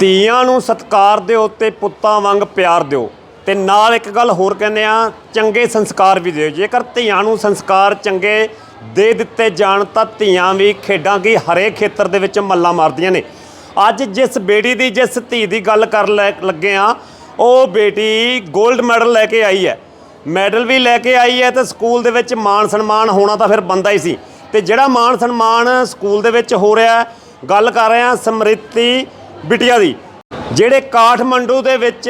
ਧੀਆਂ ਨੂੰ ਸਤਿਕਾਰ ਦਿਓ ਤੇ ਪੁੱਤਾਂ ਵਾਂਗ ਪਿਆਰ ਦਿਓ। ਤੇ ਨਾਲ ਇੱਕ ਗੱਲ ਹੋਰ ਕਹਿੰਦੇ ਆ ਚੰਗੇ ਸੰਸਕਾਰ ਵੀ ਦਿਓ। ਜੇਕਰ ਧੀਆਂ ਨੂੰ ਸੰਸਕਾਰ ਚੰਗੇ ਦੇ ਦਿੱਤੇ ਜਾਣ ਤਾਂ ਧੀਆਂ ਵੀ ਖੇਡਾਂ ਕੀ ਹਰੇਕ ਖੇਤਰ ਦੇ ਵਿੱਚ ਮੱਲਾ ਮਾਰਦੀਆਂ ਨੇ। ਅੱਜ ਜਿਸ ਬੇਟੀ ਦੀ, ਜਿਸ ਧੀ ਦੀ ਗੱਲ ਕਰ ਲੱਗੇ ਆ ਉਹ ਬੇਟੀ 골ਡ ਮੈਡਲ ਲੈ ਕੇ ਆਈ ਹੈ। ਮੈਡਲ ਵੀ ਲੈ ਕੇ ਆਈ ਹੈ ਤੇ ਸਕੂਲ ਦੇ ਵਿੱਚ ਮਾਣ ਸਨਮਾਨ ਹੋਣਾ ਤਾਂ ਫਿਰ ਬੰਦਾ ਹੀ ਸੀ। ਤੇ ਜਿਹੜਾ ਮਾਣ ਸਨਮਾਨ ਸਕੂਲ ਦੇ ਵਿੱਚ ਹੋ ਰਿਹਾ, ਗੱਲ ਕਰ ਰਹੇ ਹਾਂ ਸਮ੍ਰਿਤੀ ਬਿਟੀਆਂ ਦੀ ਜਿਹੜੇ ਕਾਠਮੰਡੂ ਦੇ ਵਿੱਚ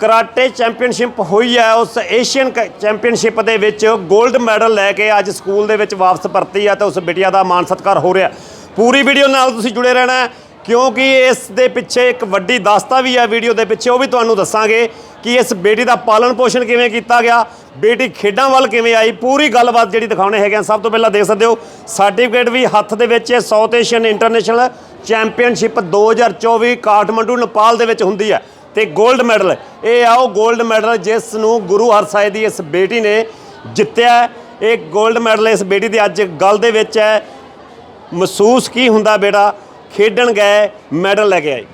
ਕਰਾਟੇ ਚੈਂਪੀਅਨਸ਼ਿਪ ਹੋਈ ਹੈ, ਉਸ ਏਸ਼ੀਅਨ ਕ- ਚੈਂਪੀਅਨਸ਼ਿਪ ਦੇ ਵਿੱਚ 골ਡ ਮੈਡਲ ਲੈ ਕੇ ਅੱਜ ਸਕੂਲ ਦੇ ਵਿੱਚ ਵਾਪਸ ਪਰਤੀ ਹੈ ਤੇ ਉਸ ਬਿਟਿਆ ਦਾ ਮਾਣ ਸਤਿਕਾਰ ਹੋ ਰਿਹਾ ਪੂਰੀ ਵੀਡੀਓ ਨਾਲ ਤੁਸੀਂ ਜੁੜੇ ਰਹਿਣਾ ਕਿਉਂਕਿ ਇਸ ਦੇ ਪਿੱਛੇ ਇੱਕ ਵੱਡੀ ਦਾਸਤਾ ਵੀ ਹੈ ਵੀਡੀਓ ਦੇ ਪਿੱਛੇ, ਉਹ ਵੀ ਤੁਹਾਨੂੰ ਦੱਸਾਂਗੇ ਕਿ ਇਸ ਬੇਟੀ ਦਾ ਪਾਲਣ ਪੋਸ਼ਣ ਕਿਵੇਂ ਕੀਤਾ ਗਿਆ, ਬੇਟੀ ਖੇਡਾਂ ਵੱਲ ਕਿਵੇਂ ਆਈ, ਪੂਰੀ ਗੱਲਬਾਤ ਜਿਹੜੀ ਦਿਖਾਉਣੇ ਹੈਗੇ ਆ। ਸਭ ਤੋਂ ਪਹਿਲਾਂ ਦੇਖ ਸਕਦੇ ਹੋ, ਸਰਟੀਫਿਕੇਟ ਵੀ ਹੱਥ ਦੇ ਵਿੱਚ ਹੈ South Asian International Championship 2024 Kathmandu Nepal ਦੇ ਵਿੱਚ ਹੁੰਦੀ ਹੈ ਤੇ 골ਡ ਮੈਡਲ ਇਹ ਆ ਉਹ 골ਡ ਮੈਡਲ ਜਿਸ ਨੂੰ ਗੁਰੂ ਹਰਸਾਏ ਦੀ ਇਸ ਬੇਟੀ ਨੇ ਜਿੱਤਿਆ ਇਹ 골ਡ ਮੈਡਲ ਇਸ ਬੇਟੀ ਦੇ ਅੱਜ ਗੱਲ ਦੇ ਵਿੱਚ ਹੈ। ਮਹਿਸੂਸ ਕੀ ਹੁੰਦਾ ਬੇਟਾ? ਖੇਡਣ ਗਏ ਮੈਡਲ ਲੈ ਕੇ ਆਏ।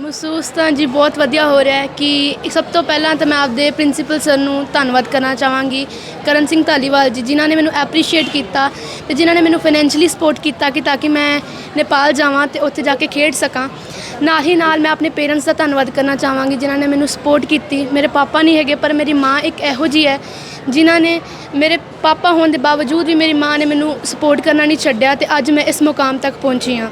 ਮਹਿਸੂਸ ਤਾਂ ਜੀ ਬਹੁਤ ਵਧੀਆ ਹੋ ਰਿਹਾ ਹੈ ਕਿ ਸਭ ਤੋਂ ਪਹਿਲਾਂ ਤਾਂ ਮੈਂ ਆਪਦੇ ਪ੍ਰਿੰਸੀਪਲ ਸਰ ਨੂੰ ਧੰਨਵਾਦ ਕਰਨਾ ਚਾਹਾਂਗੀ, ਕਰਨ ਸਿੰਘ ਧਾਲੀਵਾਲ ਜੀ, ਜਿਨ੍ਹਾਂ ਨੇ ਮੈਨੂੰ ਐਪਰੀਸ਼ੀਏਟ ਕੀਤਾ ਤੇ ਜਿਨ੍ਹਾਂ ਨੇ ਮੈਨੂੰ ਫਾਈਨੈਂਸ਼ੀਅਲੀ ਸਪੋਰਟ ਕੀਤਾ ਕਿ ਤਾਂ ਕਿ ਮੈਂ ਨੇਪਾਲ ਜਾਵਾਂ ਤੇ ਉੱਥੇ ਜਾ ਕੇ ਖੇਡ ਸਕਾਂ। ਨਾਲ ਹੀ ਨਾਲ ਮੈਂ ਆਪਣੇ ਪੇਰੈਂਟਸ ਦਾ ਧੰਨਵਾਦ ਕਰਨਾ ਚਾਹਾਂਗੀ, ਜਿਨ੍ਹਾਂ ਨੇ ਮੈਨੂੰ ਸਪੋਰਟ ਕੀਤੀ। ਮੇਰੇ ਪਾਪਾ ਨਹੀਂ ਹੈਗੇ, ਪਰ ਮੇਰੀ ਮਾਂ ਇੱਕ ਇਹੋ ਜਿਹੀ ਹੈ, ਜਿਨ੍ਹਾਂ ਨੇ ਮੇਰੇ ਪਾਪਾ ਹੋਣ ਦੇ ਬਾਵਜੂਦ ਵੀ ਮੇਰੀ ਮਾਂ ਨੇ ਮੈਨੂੰ ਸਪੋਰਟ ਕਰਨਾ ਨਹੀਂ ਛੱਡਿਆ ਤੇ ਅੱਜ ਮੈਂ ਇਸ ਮੁਕਾਮ ਤੱਕ ਪਹੁੰਚੀ ਹਾਂ।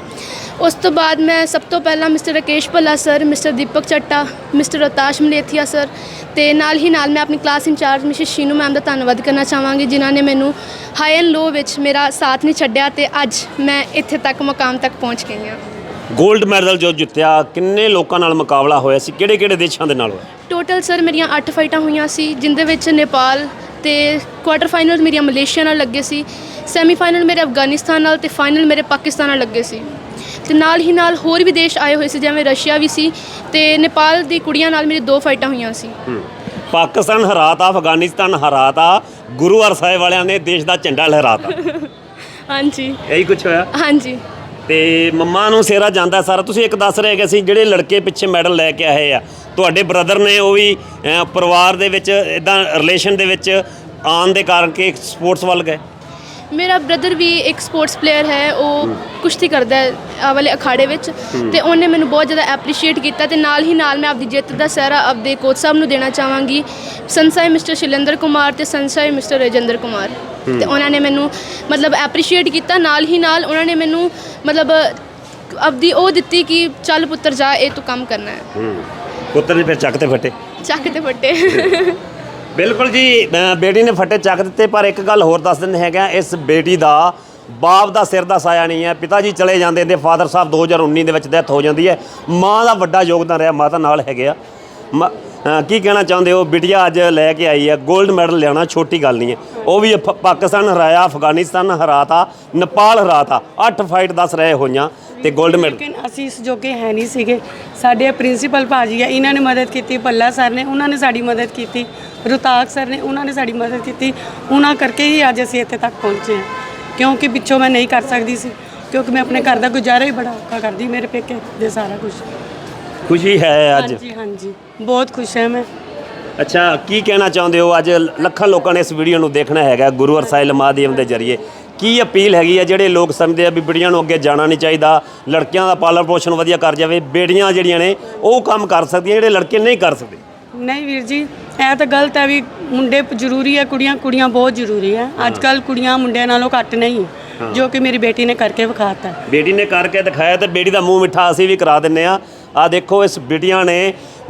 ਉਸ ਤੋਂ ਬਾਅਦ ਮੈਂ ਸਭ ਤੋਂ ਪਹਿਲਾਂ mister Rakesh Bhalla sir mister Deepak Chatta mister Ratash Malethia sir ਤੇ ਨਾਲ ਹੀ ਨਾਲ ਮੈਂ ਆਪਣੀ class in charge Mrs Shinu ma'am ਦਾ ਧੰਨਵਾਦ ਕਰਨਾ ਚਾਹਾਂਗੀ ਜਿਨ੍ਹਾਂ ਨੇ ਮੈਨੂੰ ਹਾਈ ਐਂਡ ਲੋ ਵਿੱਚ ਮੇਰਾ ਸਾਥ ਨਹੀਂ ਛੱਡਿਆ ਤੇ ਅੱਜ ਮੈਂ ਇੱਥੇ ਤੱਕ ਮੁਕਾਮ ਤੱਕ ਪਹੁੰਚ ਗਈ ਹਾਂ। 골ਡ ਮੈਡਲ ਜੋ ਜਿੱਤਿਆ ਕਿੰਨੇ ਲੋਕਾਂ ਨਾਲ ਮੁਕਾਬਲਾ ਹੋਇਆ ਸੀ? ਕਿਹੜੇ ਕਿਹੜੇ ਦੇਸ਼ਾਂ ਦੇ ਨਾਲ ਹੋਇਆ? ਟੋਟਲ ਸਰ ਮੇਰੀਆਂ 8 ਫਾਈਟਾਂ ਹੋਈਆਂ ਸੀ ਜਿੰਦੇ ਵਿੱਚ ਨੇਪਾਲ ਤੇ ਕੁਆਟਰ ਫਾਈਨਲ ਮੇਰੀਆਂ ਮਲੇਸ਼ੀਆ ਨਾਲ ਲੱਗੇ ਸੀ ਸੈਮੀ ਫਾਈਨਲ ਮੇਰੇ ਅਫਗਾਨਿਸਤਾਨ ਨਾਲ ਤੇ ਫਾਈਨਲ ਮੇਰੇ ਪਾਕਿਸਤਾਨ ਨਾਲ ਲੱਗੇ ਸੀ। ਤੇ ਨਾਲ ਹੀ ਨਾਲ ਹੋਰ ਵੀ ਦੇਸ਼ ਆਏ ਹੋਏ ਸੀ ਜਿਵੇਂ ਰਸ਼ੀਆ ਵੀ ਸੀ ਤੇ ਨੇਪਾਲ ਦੀ ਕੁੜੀਆਂ ਨਾਲ ਮੇਰੀ ਦੋ ਫਾਈਟਾਂ ਹੋਈਆਂ ਸੀ। ਪਾਕਿਸਤਾਨ ਹਰਾਤਾ ਅਫਗਾਨਿਸਤਾਨ ਹਰਾਤਾ ਗੁਰੂ ਹਰਸਾਏ ਵਾਲਿਆਂ ਨੇ ਦੇਸ਼ ਦਾ ਝੰਡਾ ਲਹਿਰਾਤਾ। ਹਾਂਜੀ। ਇਹੀ ਕੁਝ ਹੋਇਆ? ਹਾਂਜੀ। ਤੇ ਮੰਮਾ ਨੂੰ ਸੇਰਾ ਜਾਂਦਾ ਸਾਰਾ। ਤੁਸੀਂ ਇੱਕ ਦੱਸ ਰਹੇ ਕਿ ਸੀ ਜਿਹੜੇ ਲੜਕੇ ਪਿੱਛੇ ਮੈਡਲ ਲੈ ਕੇ ਆਏ ਆ ਤੁਹਾਡੇ ਬ੍ਰਦਰ ਨੇ ਉਹ ਵੀ ਪਰਿਵਾਰ ਦੇ ਵਿੱਚ ਇਦਾਂ ਰਿਲੇਸ਼ਨ ਦੇ ਵਿੱਚ ਆਉਣ ਦੇ ਕਾਰਨ ਕਿ ਸਪੋਰਟਸ ਵੱਲ ਗਏ? ਮੇਰਾ ਬ੍ਰਦਰ ਵੀ ਇੱਕ ਸਪੋਰਟਸ ਪਲੇਅਰ ਹੈ ਉਹ ਕੁਸ਼ਤੀ ਕਰਦਾ ਹੈ ਆਹ ਵਾਲੇ ਅਖਾੜੇ ਵਿੱਚ। ਤੇ ਉਹਨੇ ਮੈਨੂੰ ਬਹੁਤ ਜ਼ਿਆਦਾ ਐਪਰੀਸ਼ੀਏਟ ਕੀਤਾ ਤੇ ਨਾਲ ਹੀ ਨਾਲ ਮੈਂ ਆਪਦੀ ਜਿੱਤ ਦਾ ਸਹਿਰਾ ਆਪਦੇ ਕੋਚ ਸਾਹਿਬ ਨੂੰ ਦੇਣਾ ਚਾਹਾਂਗੀ। ਸੰਸਾਈ ਮਿਸਟਰ ਸ਼ਿਲੰਦਰ ਕੁਮਾਰ ਤੇ ਸੰਸਾਈ ਮਿਸਟਰ ਰਜਿੰਦਰ ਕੁਮਾਰ। ਤੇ ਉਹਨਾਂ ਨੇ ਮੈਨੂੰ ਮਤਲਬ ਐਪਰੀਸ਼ੀਏਟ ਕੀਤਾ ਨਾਲ ਹੀ ਨਾਲ ਉਹਨਾਂ ਨੇ ਮੈਨੂੰ ਮਤਲਬ ਆਪਦੀ ਉਹ ਦਿੱਤੀ ਕਿ ਚੱਲ ਪੁੱਤਰ ਜਾ ਇਹ ਤੂੰ ਕੰਮ ਕਰਨਾ ਹੈ। ਹੂੰ। ਪੁੱਤਰ ਨੇ ਫਿਰ ਚੱਕ ਤੇ ਫੱਟੇ। ਚੱਕ ਤੇ ਫੱਟੇ। ਬਿਲਕੁਲ ਜੀ, ਅਹ ਬੇਟੀ ਨੇ ਫੱਟੇ ਚੱਕ ਦਿੱਤੇ, ਪਰ ਇੱਕ ਗੱਲ ਹੋਰ ਦੱਸ ਦਿੰਦੇ ਹੈਗਾ ਇਸ ਬੇਟੀ ਦਾ ਬਾਪ ਦਾ ਸਿਰ ਦਾ ਸਾਇਆ ਨਹੀਂ ਹੈ, ਪਿਤਾ ਜੀ ਚਲੇ ਜਾਂਦੇ ਨੇ, ਫਾਦਰ ਸਾਹਿਬ 2019 ਦੇ ਵਿੱਚ ਡੈਥ ਹੋ ਜਾਂਦੀ ਹੈ, ਮਾਂ ਦਾ ਵੱਡਾ ਯੋਗਦਾਨ ਰਿਹਾ, ਮਾਤਾ ਨਾਲ ਹੈਗੇ ਆ। ਮ- ਅਹ ਕੀ ਕਹਿਣਾ ਚਾਹੁੰਦੇ ਹੋ, ਬਿਟਿਆ ਅੱਜ ਲੈ ਕੇ ਆਈ ਹੈ 골ਡ ਮੈਡਲ ਲਿਆਉਣਾ ਛੋਟੀ ਗੱਲ ਨਹੀਂ ਹੈ। ਉਹ ਵੀ ਅਫ, ਪਾਕਿਸਤਾਨ ਹਰਾਇਆ, ਅਫਗਾਨਿਸਤਾਨ ਹਰਾਤਾ, ਨੇਪਾਲ ਹਰਾਤਾ 8 ਫਾਈਟ ਦੱਸ ਰਹੇ ਹੋਈਆਂ। ਤੇ 골ਡ ਮੈਡਲ ਲੇਕਿਨ ਅਸੀਂ ਇਸ ਜੋਗੇ ਹੈ ਨਹੀਂ ਸੀਗੇ ਸਾਡੇ ਪ੍ਰਿੰਸੀਪਲ ਭਾਜੀ ਆ ਇਹਨਾਂ ਨੇ ਮਦਦ ਕੀਤੀ ਪੱਲਾ ਸਰ ਨੇ ਉਹਨਾਂ ਨੇ ਸਾਡੀ ਮਦਦ ਕੀਤੀ ਰੁਤਾਕ ਸਰ ਨੇ ਉਹਨਾਂ ਨੇ ਸਾਡੀ ਮਦਦ ਕੀਤੀ। ਉਹਨਾਂ ਕਰਕੇ ਹੀ ਅੱਜ ਅਸੀਂ ਇੱਥੇ ਤੱਕ ਪਹੁੰਚੇ ਹਾਂ। ਕਿਉਂਕਿ ਪਿੱਛੋਂ ਮੈਂ ਨਹੀਂ ਕਰ ਸਕਦੀ ਸੀ ਕਿਉਂਕਿ ਮੈਂ ਆਪਣੇ ਘਰ ਦਾ ਗੁਜ਼ਾਰਾ ਹੀ ਬੜਾ ਔਖਾ ਕਰਦੀ ਮੇਰੇ ਪੇਕੇ ਦੇ ਸਾਰਾ ਕੁਝ ਖੁਸ਼ੀ ਹੈ ਅੱਜ? ਹਾਂਜੀ ਹਾਂਜੀ ਬਹੁਤ ਖੁਸ਼ ਹਾਂ ਮੈਂ। ਅੱਛਾ ਕੀ ਕਹਿਣਾ ਚਾਹੁੰਦੇ ਹੋ? ਅੱਜ ਲੱਖਾਂ ਲੋਕਾਂ ਨੇ ਇਸ ਵੀਡੀਓ ਨੂੰ ਦੇਖਣਾ ਹੈਗਾ ਗੁਰੂ ਅਰਸਾਇਲ ਮਾਧਿਅਮ ਦੇ ਜ਼ਰੀਏ। ਕੀ ਅਪੀਲ ਹੈਗੀ ਆ ਜਿਹੜੇ ਲੋਕ ਸਮਝਦੇ ਆ ਵੀ ਬੇਟੀਆਂ ਨੂੰ ਅੱਗੇ ਜਾਣਾ ਨਹੀਂ ਚਾਹੀਦਾ ਲੜਕਿਆਂ ਦਾ ਪਾਲਣ ਪੋਸ਼ਣ ਵਧੀਆ ਕਰ ਜਾਵੇ ਬੇਟੀਆਂ ਜਿਹੜੀਆਂ ਨੇ ਉਹ ਕੰਮ ਕਰ ਸਕਦੀਆਂ ਜਿਹੜੇ ਲੜਕੇ ਨਹੀਂ ਕਰ ਸਕਦੇ। ਨਹੀਂ ਵੀਰ ਜੀ ਇਹ ਤਾਂ ਗਲਤ ਹੈ ਵੀ ਮੁੰਡੇ ਜ਼ਰੂਰੀ ਹੈ ਕੁੜੀਆਂ ਕੁੜੀਆਂ ਬਹੁਤ ਜ਼ਰੂਰੀ ਹੈ। ਅੱਜ ਕੱਲ ਕੁੜੀਆਂ ਮੁੰਡਿਆਂ ਨਾਲੋਂ ਘੱਟ ਨਹੀਂ ਜੋ ਕਿ ਮੇਰੀ ਬੇਟੀ ਨੇ ਕਰਕੇ ਵਿਖਾਤਾ। ਬੇਟੀ ਨੇ ਕਰਕੇ ਦਿਖਾਇਆ ਤੇ ਬੇਟੀ ਦਾ ਮੂੰਹ ਮਿੱਠਾ ਅਸੀਂ ਵੀ ਕਰਾ ਦਿੰਨੇ ਆ ਆ ਦੇਖੋ ਇਸ ਬੇਟੀਆਂ ਨੇ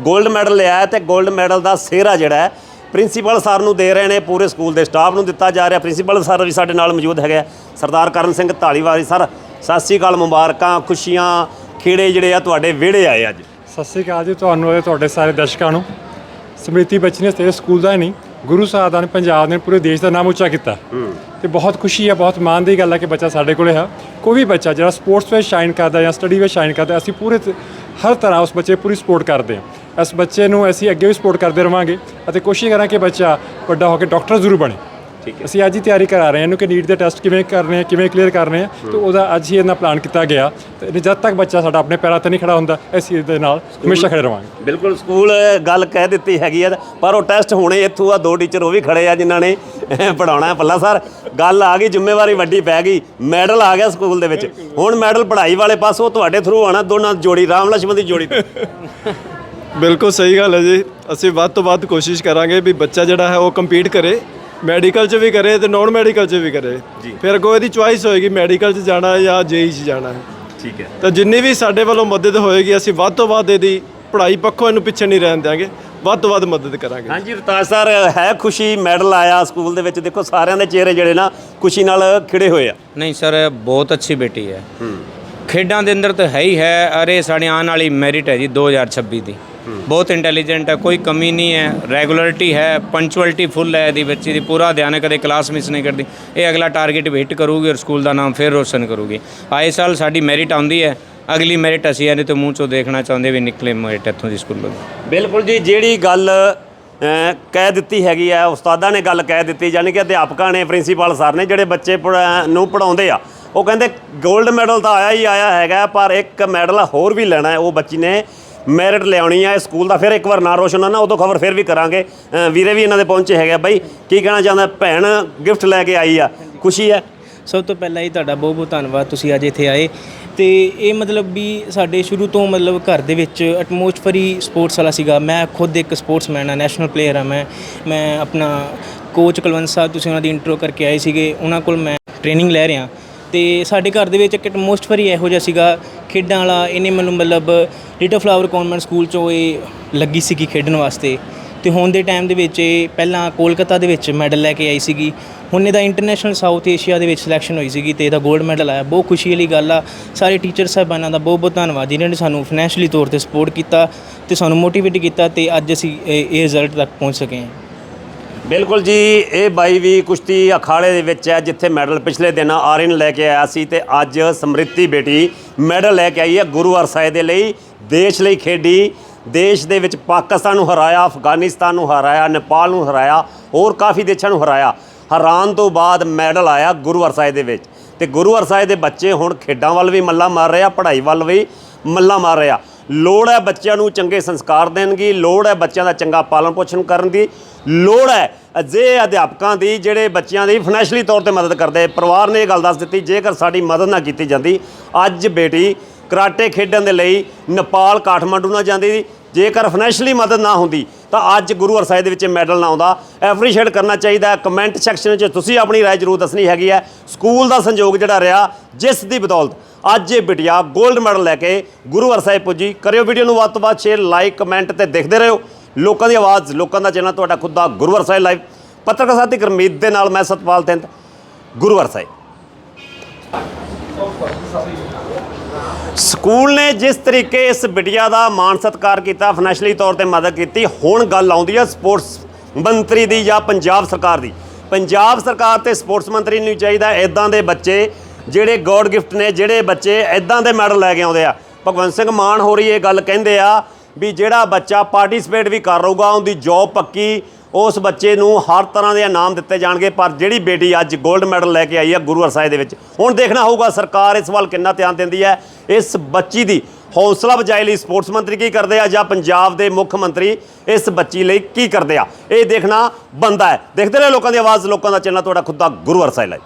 골ਡ ਮੈਡਲ ਲਿਆ ਤੇ 골ਡ ਮੈਡਲ ਦਾ ਸਿਹਰਾ ਜਿਹੜਾ ਹੈ ਪ੍ਰਿੰਸੀਪਲ ਸਰ ਨੂੰ ਦੇ ਰਹੇ ਨੇ ਪੂਰੇ ਸਕੂਲ ਦੇ ਸਟਾਫ ਨੂੰ ਦਿੱਤਾ ਜਾ ਰਿਹਾ। ਪ੍ਰਿੰਸੀਪਲ ਸਰ ਵੀ ਸਾਡੇ ਨਾਲ ਮੌਜੂਦ ਹੈਗੇ ਆ। ਸਰਦਾਰ ਕਰਨ ਸਿੰਘ ਢਾਲੀਵਾਲ ਸਰ ਸਤਿ ਸ੍ਰੀ ਅਕਾਲ ਮੁਬਾਰਕਾਂ ਖੁਸ਼ੀਆਂ ਖੇੜੇ ਜਿਹੜੇ ਆ ਤੁਹਾਡੇ ਵਿਹੜੇ ਆਏ ਅੱਜ। ਸਤਿ ਸ੍ਰੀ ਅਕਾਲ ਜੀ ਤੁਹਾਨੂੰ ਅਤੇ ਤੁਹਾਡੇ ਸਾਰੇ ਦਰਸ਼ਕਾਂ ਨੂੰ। ਸਮ੍ਰਿਤੀ ਬੱਚੀ ਨੇ ਸਿਰਫ ਸਕੂਲ ਦਾ ਹੀ ਨਹੀਂ ਗੁਰੂ ਸਾਹਿਬਾਨ ਨੇ ਪੰਜਾਬ ਨੇ ਪੂਰੇ ਦੇਸ਼ ਦਾ ਨਾਮ ਉੱਚਾ ਕੀਤਾ। ਤੇ ਬਹੁਤ ਖੁਸ਼ੀ ਹੈ ਬਹੁਤ ਮਾਣ ਦੀ ਗੱਲ ਹੈ ਕਿ ਬੱਚਾ ਸਾਡੇ ਕੋਲੇ ਹੈ। ਕੋਈ ਵੀ ਬੱਚਾ ਜਿਹੜਾ ਸਪੋਰਟਸ ਵਿੱਚ ਸ਼ਾਈਨ ਕਰਦਾ ਜਾਂ ਸਟੱਡੀ ਵਿੱਚ ਸ਼ਾਈਨ ਕਰਦਾ ਅਸੀਂ ਪੂਰੇ ਹਰ ਤਰ੍ਹਾਂ ਉਸ ਬੱਚੇ ਦੀ ਪੂਰੀ ਸਪੋਰਟ ਕਰਦੇ ਹਾਂ। ਇਸ ਬੱਚੇ ਨੂੰ ਅਸੀਂ ਅੱਗੇ ਵੀ ਸਪੋਰਟ ਕਰਦੇ ਰਵਾਂਗੇ। ਅਤੇ ਕੋਸ਼ਿਸ਼ ਕਰਾਂ ਕਿ ਬੱਚਾ ਵੱਡਾ ਹੋ ਕੇ ਡਾਕਟਰ ਜ਼ਰੂਰ ਬਣੇ। ਠੀਕ ਹੈ। ਅਸੀਂ ਅੱਜ ਹੀ ਤਿਆਰੀ ਕਰਾ ਰਹੇ ਹਾਂ ਇਹਨੂੰ ਕਿ ਨੀਟ ਦੇ ਟੈਸਟ ਕਿਵੇਂ ਕਰਨੇ ਆ ਕਿਵੇਂ ਕਲੀਅਰ ਕਰਨੇ ਆ ਤੇ ਉਹਦਾ ਅੱਜ ਹੀ ਇਹਨਾਂ ਪਲਾਨ ਕੀਤਾ ਗਿਆ। ਤੇ ਜਦ ਤੱਕ ਬੱਚਾ ਸਾਡਾ ਆਪਣੇ ਪੈਰਾਂ ਤੇ ਨਹੀਂ ਖੜਾ ਹੁੰਦਾ ਅਸੀਂ ਇਹਦੇ ਨਾਲ ਹਮੇਸ਼ਾ ਖੜੇ ਰਵਾਂਗੇ। ਬਿਲਕੁਲ ਸਕੂਲ ਗੱਲ ਕਹਿ ਦਿੱਤੀ ਹੈਗੀ ਆ ਪਰ ਉਹ ਟੈਸਟ ਹੋਣੇ ਇੱਥੋਂ ਆ ਦੋ ਟੀਚਰ ਉਹ ਵੀ ਖੜੇ ਆ ਜਿਨ੍ਹਾਂ ਨੇ ਪੜਾਉਣਾ ਪੱਲਾ ਸਰ ਗੱਲ ਆ ਗਈ ਜ਼ਿੰਮੇਵਾਰੀ ਵੱਡੀ ਪੈ ਗਈ ਮੈਡਲ ਆ ਗਿਆ ਸਕੂਲ ਦੇ ਵਿੱਚ। ਹੁਣ ਮੈਡਲ ਪੜ੍ਹਾਈ ਵਾਲੇ ਪਾਸੋਂ ਤੁਹਾਡੇ ਥਰੂ ਆਣਾ ਦੋਨਾਂ ਦੀ ਜੋੜੀ ਰਾਮ ਲక్ష్ਮਣ ਦੀ ਜੋੜੀ ਤੋਂ। ਬਿਲਕੁਲ ਸਹੀ ਗੱਲ ਹੈ ਜੀ। ਅਸੀਂ ਵੱਧ ਤੋਂ ਵੱਧ ਕੋਸ਼ਿਸ਼ ਕਰਾਂਗੇ ਵੀ ਬੱਚਾ ਜਿਹੜਾ ਹੈ ਉਹ ਕੰਪੀਟ ਕਰੇ ਮੈਡੀਕਲ 'ਚ ਵੀ ਕਰੇ ਤੇ ਨਾਨ ਮੈਡੀਕਲ 'ਚ ਵੀ ਕਰੇ। ਫਿਰ ਅੱਗੋਂ ਇਹਦੀ ਚੁਆਇਸ ਹੋਏਗੀ ਮੈਡੀਕਲ 'ਚ ਜਾਣਾ ਹੈ ਜਾਂ ਜੇਈ 'ਚ ਜਾਣਾ ਹੈ। ਠੀਕ ਹੈ। ਤਾਂ ਜਿੰਨੀ ਵੀ ਸਾਡੇ ਵੱਲੋਂ ਮਦਦ ਹੋਏਗੀ ਅਸੀਂ ਵੱਧ ਤੋਂ ਵੱਧ ਇਹਦੀ ਪੜ੍ਹਾਈ ਪੱਖੋਂ ਇਹਨੂੰ ਪਿੱਛੇ ਨਹੀਂ ਰਹਿਣ ਦਿਆਂਗੇ। ਵੱਧ ਤੋਂ ਵੱਧ ਮਦਦ ਕਰਾਂਗੇ। ਹਾਂਜੀ ਰਤਾਜ ਸਰ ਹੈ ਖੁਸ਼ੀ ਮੈਡਲ ਆਇਆ ਸਕੂਲ ਦੇ ਵਿੱਚ। ਦੇਖੋ ਸਾਰਿਆਂ ਦੇ ਚਿਹਰੇ ਜਿਹੜੇ ਨਾ ਖੁਸ਼ੀ ਨਾਲ ਖਿੜੇ ਹੋਏ ਆ। ਨਹੀਂ ਸਰ ਬਹੁਤ ਅੱਛੀ ਬੇਟੀ ਹੈ। ਖੇਡਾਂ ਦੇ ਅੰਦਰ ਤਾਂ ਹੈ ਹੀ ਹੈ। ਅਰੇ ਸਾਡੇ ਆਉਣ ਵਾਲੀ ਮੈਰਿਟ ਹੈ ਜੀ 2026 ਦੀ। ਬਹੁਤ ਇੰਟੈਲੀਜੈਂਟ ਹੈ, ਕੋਈ ਕਮੀ ਨਹੀਂ ਹੈ ਰੈਗੂਲਰਿਟੀ ਹੈ ਪੰਚੁਅਲਿਟੀ ਫੁੱਲ ਹੈ ਇਹਦੀ ਬੱਚੀ ਦੀ ਪੂਰਾ ਧਿਆਨ ਹੈ, ਕਦੇ ਕਲਾਸ ਮਿਸ ਨਹੀਂ ਕਰਦੀ। ਇਹ ਅਗਲਾ ਟਾਰਗੇਟ ਵੀ ਹਿੱਟ ਕਰੂਗੀ ਔਰ ਸਕੂਲ ਦਾ ਨਾਮ ਫਿਰ ਰੋਸ਼ਨ ਕਰੂਗੀ। ਆਏ ਸਾਲ ਸਾਡੀ ਮੈਰਿਟ ਆਉਂਦੀ ਹੈ, ਅਗਲੀ ਮੈਰਿਟ ਅਸੀਂ ਇਹਨੇ ਤੋਂ ਮੂੰਹ ਚੋਂ ਦੇਖਣਾ ਚਾਹੁੰਦੇ ਵੀ ਨਿਕਲੇ ਮੈਰਿਟ ਇੱਥੋਂ ਦੀ ਸਕੂਲੋਂ ਬਿਲਕੁਲ ਜੀ, ਜਿਹੜੀ ਗੱਲ ਕਹਿ ਦਿੱਤੀ ਹੈਗੀ ਆ ਉਸਤਾਦਾਂ ਨੇ ਗੱਲ ਕਹਿ ਦਿੱਤੀ, ਯਾਨੀ ਕਿ ਅਧਿਆਪਕਾਂ ਨੇ ਪ੍ਰਿੰਸੀਪਲ ਸਰ ਨੇ ਜਿਹੜੇ ਬੱਚੇ ਪੜ੍ਹਾ- ਨੂੰ ਪੜਾਉਂਦੇ ਆ, ਉਹ ਕਹਿੰਦੇ 골ਡ ਮੈਡਲ ਤਾਂ ਆਇਆ ਹੀ ਆਇਆ ਹੈਗਾ, ਪਰ ਇੱਕ ਮੈਡਲ ਹੋਰ ਵੀ ਲੈਣਾ ਹੈ, ਉਹ ਬੱਚੀ ਨੇ ਮੈਰਿਟ ਲਿਆਉਣੀ ਹੈ ਸਕੂਲ ਦਾ ਫਿਰ ਇੱਕ ਵਾਰ ਨਾਂ ਰੋਸ਼ਨ ਹੋਣਾ ਉਦੋਂ ਖਬਰ ਫਿਰ ਵੀ ਕਰਾਂਗੇ। ਅਹ, ਵੀਰੇ ਵੀ ਇਹਨਾਂ ਦੇ ਪਹੁੰਚੇ ਹੈਗੇ ਆ। ਬਾਈ ਕੀ ਕਹਿਣਾ ਚਾਹੁੰਦਾ? ਭੈਣ ਗਿਫਟ ਲੈ ਕੇ ਆਈ ਆ। ਖੁਸ਼ੀ ਹੈ? ਸਭ ਤੋਂ ਪਹਿਲਾਂ ਇਹ ਤੁਹਾਡਾ ਬਹੁਤ ਬਹੁਤ ਧੰਨਵਾਦ ਤੁਸੀਂ ਅੱਜ ਇੱਥੇ ਆਏ। ਤੇ ਇਹ ਮਤਲਬ ਵੀ ਸਾਡੇ ਸ਼ੁਰੂ ਤੋਂ ਮਤਲਬ ਘਰ ਦੇ ਵਿੱਚ ਐਟਮੋਸਫਰੀ ਸਪੋਰਟਸ ਵਾਲਾ ਸੀਗਾ। ਮੈਂ ਖੁਦ ਇੱਕ ਸਪੋਰਟਸਮੈਨ ਆ ਨੈਸ਼ਨਲ ਪਲੇਅਰ ਆ ਮੈਂ। ਮੈਂ ਆਪਣਾ ਕੋਚ ਕੁਲਵੰਤ ਸਾਹਿਬ ਤੁਸੀਂ ਉਹਨਾਂ ਦੀ ਇੰਟਰੋ ਕਰਕੇ ਆਏ ਸੀਗੇ। ਉਹਨਾਂ ਕੋਲ ਮੈਂ ਟ੍ਰੇਨਿੰਗ ਲੈ ਰਿਹਾ। ਅਤੇ ਸਾਡੇ ਘਰ ਦੇ ਵਿੱਚ ਇੱਕ ਐਟਮੋਸਫਰੀ ਇਹੋ ਜਿਹਾ ਸੀਗਾ। ਖੇਡਾਂ ਵਾਲਾ, ਇਹਨੇ ਮੈਨੂੰ ਮਤਲਬ ਲਿਟਲ ਫਲਾਵਰ ਕਨਵੈਂਟ ਸਕੂਲ ਚੋਂ ਇਹ ਲੱਗੀ ਸੀਗੀ ਖੇਡਣ ਵਾਸਤੇ। ਅਤੇ ਹੁਣ ਦੇ ਟਾਈਮ ਦੇ ਵਿੱਚ ਇਹ ਪਹਿਲਾਂ ਕੋਲਕਾਤਾ ਦੇ ਵਿੱਚ ਮੈਡਲ ਲੈ ਕੇ ਆਈ ਸੀਗੀ। ਹੁਣ ਇਹਦਾ ਇੰਟਰਨੈਸ਼ਨਲ ਸਾਊਥ ਏਸ਼ੀਆ ਦੇ ਵਿੱਚ ਸਿਲੈਕਸ਼ਨ ਹੋਈ ਸੀਗੀ ਤੇ ਇਹਦਾ 골ਡ ਮੈਡਲ ਆਇਆ। ਬਹੁਤ ਖੁਸ਼ੀ ਵਾਲੀ ਗੱਲ ਆ। ਸਾਰੇ ਟੀਚਰ ਸਾਹਿਬਾਨਾਂ ਦਾ ਬਹੁਤ ਬਹੁਤ ਧੰਨਵਾਦ ਜਿਨ੍ਹਾਂ ਨੇ ਸਾਨੂੰ ਫਾਈਨੈਂਸ਼ਲੀ ਤੌਰ ਤੇ ਸਪੋਰਟ ਕੀਤਾ ਤੇ ਸਾਨੂੰ ਮੋਟੀਵੇਟ ਕੀਤਾ ਤੇ ਅੱਜ ਅਸੀਂ ਇਹ ਇਹ ਰਿਜ਼ਲਟ ਤੱਕ ਪਹੁੰਚ ਸਕੇ ਹਾਂ। ਬਿਲਕੁਲ ਜੀ, ਇਹ ਬਾਈ ਵੀ ਕੁਸ਼ਤੀ ਅਖਾੜੇ ਦੇ ਵਿੱਚ ਹੈ, ਜਿੱਥੇ ਮੈਡਲ ਪਿਛਲੇ ਦਿਨ ਆਰਿਨ ਲੈ ਕੇ ਆਇਆ ਸੀ ਤੇ ਅੱਜ ਸਮ੍ਰਿਤੀ ਬੇਟੀ ਮੈਡਲ ਲੈ ਕੇ ਆਈ ਹੈ ਗੁਰੂ ਅਰਸਾਏ ਦੇ ਲਈ, ਦੇਸ਼ ਲਈ ਖੇਡੀ, ਦੇਸ਼ ਦੇ ਵਿੱਚ ਪਾਕਿਸਤਾਨ ਨੂੰ ਹਰਾਇਆ, ਅਫਗਾਨਿਸਤਾਨ ਨੂੰ ਹਰਾਇਆ, ਨੇਪਾਲ ਨੂੰ ਹਰਾਇਆ, ਹੋਰ ਕਾਫੀ ਦੇਸ਼ਾਂ ਨੂੰ ਹਰਾਇਆ। ਹਰਾਨ ਤੋਂ ਬਾਅਦ ਮੈਡਲ ਆਇਆ ਗੁਰੂ ਅਰਸਾਏ ਦੇ ਵਿੱਚ ਤੇ ਗੁਰੂ ਅਰਸਾਏ ਦੇ ਬੱਚੇ ਹੁਣ ਖੇਡਾਂ ਵੱਲ ਵੀ ਮੱਲਾ ਮਾਰ ਰਹੇ ਆ, ਪੜ੍ਹਾਈ ਵੱਲ ਵੀ ਮੱਲਾ ਮਾਰ ਰਹੇ ਆ। ਲੋੜ ਹੈ ਬੱਚਿਆਂ ਨੂੰ ਚੰਗੇ ਸੰਸਕਾਰ ਦੇਣ ਦੀ ਲੋੜ ਹੈ ਬੱਚਿਆਂ ਦਾ ਚੰਗਾ ਪਾਲਣ ਪੋਸ਼ਣ ਕਰਨ ਦੀ ਲੋੜ ਹੈ ਅਜੇ ਅਧਿਆਪਕਾਂ ਦੀ ਜਿਹੜੇ ਬੱਚਿਆਂ ਦੀ ਫਾਈਨੈਂਸ਼ਲੀ ਤੌਰ ਤੇ ਮਦਦ ਕਰਦੇ ਪਰਿਵਾਰ ਨੇ ਇਹ ਗੱਲ ਦੱਸ ਦਿੱਤੀ ਜੇਕਰ ਸਾਡੀ ਮਦਦ ਨਾ ਕੀਤੀ ਜਾਂਦੀ ਅੱਜ ਬੇਟੀ ਕਰਾਟੇ ਖੇਡਣ ਦੇ ਲਈ ਨੇਪਾਲ ਕਾਠਮੰਡੂ ਨਾ ਜਾਂਦੀ ਸੀ ਜੇਕਰ ਫਾਈਨੈਂਸ਼ਲੀ ਮਦਦ ਨਾ ਹੁੰਦੀ ਤਾਂ ਅੱਜ ਗੁਰੂ ਅਰਸਾਏ ਦੇ ਵਿੱਚ ਮੈਡਲ ਨਾ ਆਉਂਦਾ ਐਪਰੀਸ਼ੀਏਟ ਕਰਨਾ ਚਾਹੀਦਾ ਹੈ ਕਮੈਂਟ ਸੈਕਸ਼ਨ ਵਿੱਚ ਤੁਸੀਂ ਆਪਣੀ رائے ਜ਼ਰੂਰ ਦੱਸਣੀ ਹੈਗੀ ਹੈ ਸਕੂਲ ਦਾ ਸੰਯੋਗ ਜਿਹੜਾ ਰਿਹਾ ਜਿਸ ਦੀ ਬਦੌਲਤ ਅੱਜ ਇਹ ਬਿਟਿਆ 골ਡ ਮੈਡਲ ਲੈ ਕੇ ਗੁਰੂਵਰ ਸਾਹਿਬ ਪੁੱਜੀ। ਕਰਿਓ ਵੀਡੀਓ ਨੂੰ ਵੱਧ ਤੋਂ ਵੱਧ ਸ਼ੇਅਰ ਲਾਈਕ ਕਮੈਂਟ ਤੇ ਦੇਖਦੇ ਰਹੋ। ਲੋਕਾਂ ਦੀ ਆਵਾਜ਼, ਲੋਕਾਂ ਦਾ ਚੈਨਲ ਤੁਹਾਡਾ ਖੁਦ ਦਾ ਗੁਰੂ ਸਾਹਿਬ ਲਾਈਵ ਪੱਤਰਕਾਰ ਸਾਥੀ ਗੁਰਮੀਤ ਦੇ ਨਾਲ ਮੈਂ ਸਤਪਾਲ ਤਿੰਦ ਗੁਰੂਵਰ ਸਾਹਿਬ। ਸਕੂਲ ਨੇ ਜਿਸ ਤਰੀਕੇ ਇਸ ਬਿਟਿਆ ਦਾ ਮਾਣ ਸਤਿਕਾਰ ਕੀਤਾ ਫਾਈਨੈਂਸ਼ਲੀ ਤੌਰ ਤੇ ਮਦਦ ਕੀਤੀ, ਹੁਣ ਗੱਲ ਆਉਂਦੀ ਹੈ ਸਪੋਰਟਸ ਮੰਤਰੀ ਦੀ ਜਾਂ ਪੰਜਾਬ ਸਰਕਾਰ ਦੀ। ਪੰਜਾਬ ਸਰਕਾਰ ਤੇ ਸਪੋਰਟਸ ਮੰਤਰੀ ਨੂੰ ਚਾਹੀਦਾ ਇਦਾਂ ਦੇ ਬੱਚੇ ਜਿਹੜੇ ਗੋਡ ਗਿਫਟ ਨੇ, ਜਿਹੜੇ ਬੱਚੇ ਇਦਾਂ ਦੇ ਮੈਡਲ ਲੈ ਕੇ ਆਉਂਦੇ ਆ। ਭਗਵੰਤ ਸਿੰਘ ਮਾਨ ਹੋ ਰਹੀ ਇਹ ਗੱਲ ਕਹਿੰਦੇ ਆ ਵੀ ਜਿਹੜਾ ਬੱਚਾ ਪਾਰਟਿਸਿਪੇਟ ਵੀ ਕਰ ਰਹੂਗਾ, ਉਹਦੀ ਜੌਬ ਪੱਕੀ, ਉਸ ਬੱਚੇ ਨੂੰ ਹਰ ਤਰ੍ਹਾਂ ਦੇ ਇਨਾਮ ਦਿੱਤੇ ਜਾਣਗੇ, ਪਰ ਜਿਹੜੀ ਬੇਟੀ ਅੱਜ 골ਡ ਮੈਡਲ ਲੈ ਕੇ ਆਈ ਹੈ ਗੁਰੂ ਅਰਸਾਏ ਦੇ ਵਿੱਚ, ਹੁਣ ਦੇਖਣਾ ਹੋਊਗਾ ਸਰਕਾਰ ਇਸ ਵੱਲ ਕਿੰਨਾ ਧਿਆਨ ਦਿੰਦੀ ਹੈ। ਇਸ ਬੱਚੀ ਦੀ ਹੌਸਲਾ ਬਜਾਈ ਲਈ ਸਪੋਰਟਸ ਮੰਤਰੀ ਕੀ ਕਰਦੇ ਆ, ਜਾਂ ਪੰਜਾਬ ਦੇ ਮੁੱਖ ਮੰਤਰੀ ਇਸ ਬੱਚੀ ਲਈ ਕੀ ਕਰਦੇ ਆ? ਇਹ ਦੇਖਣਾ ਬੰਦਾ ਹੈ। ਦੇਖਦੇ ਰਹੇ ਲੋਕਾਂ ਦੀ ਆਵਾਜ਼, ਲੋਕਾਂ ਦਾ ਚੈਨਲ, ਤੁਹਾਡਾ ਖੁਦ ਦਾ ਗੁਰੂ ਅਰਸਾਏ ਲਈ